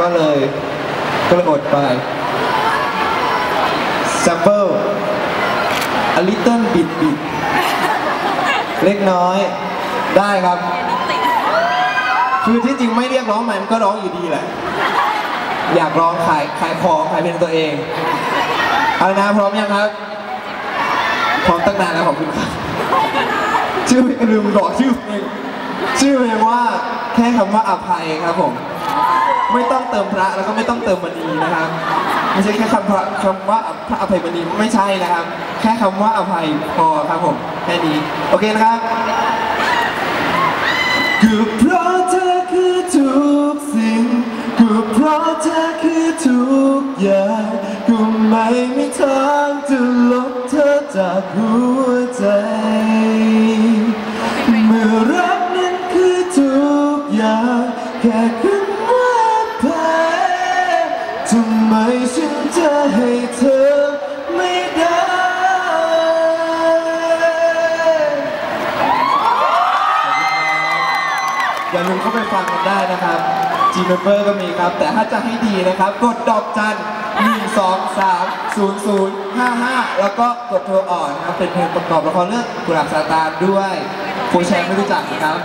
ก็เลยก็เลยอดไป sample a little bit bit เล็กน้อยได้ครับ คือที่จริงไม่เรียกร้องมันก็ร้องอยู่ดีแหละ อยากร้องขายขายของขายเพลงตัวเองเอาละนะพร้อมยังครับ พร้อมตั้งนานแล้วขอบคุณครับชื่อลงลืมบอกชื่อเพลงชื่อเพลงว่าแค่คำว่าอภัยครับผม ไม่ต้องเติมพระแล้วก็ไม่ต้องเติมมณีนะครับไม่ใช่แค่คำพระคำว่าพระอภัยมณีไม่ใช่นะครับ แค่คำว่าอภัยพอครับผมแค่นี้โอเคนะครับคือเพราะเธอคือทุกสิ่งคือเพราะเธอคือทุกอย่างก็ไม่มีทางจะลบเธอจากหัวใจ เมื่อรักนั้นคือทุกอย่างแค่คำว่าแพ้ ทำไมฉันจะให้เธอไม่ได้อย่าลืมเข้าไปฟังกันได้นะครับ G Member ก็มีครับ แต่ถ้าจะให้ดีนะครับ กดดอกจัน1 2 3 0 0 5 5 แล้วก็กดโทรอ่อนนะครับ เป็นเพลงประกอบละครเรื่องกุหลาบซาตานด้วยผู้ชร์ไม่รู้จักนะครับ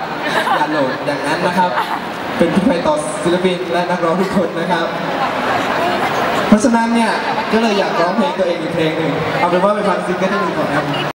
อย่าโหลดอย่างนั้นนะครับ เป็นพิภัยต่อศิลปินและนักร้องทุกคนนะครับ นั้นเนี่ย ก็เลยอยากร้องเพลงตัวเองอีกเพลงหนึ่งเอาเป็นว่าไปฟังซิงเกิลที่หนึ่งก่อนครับ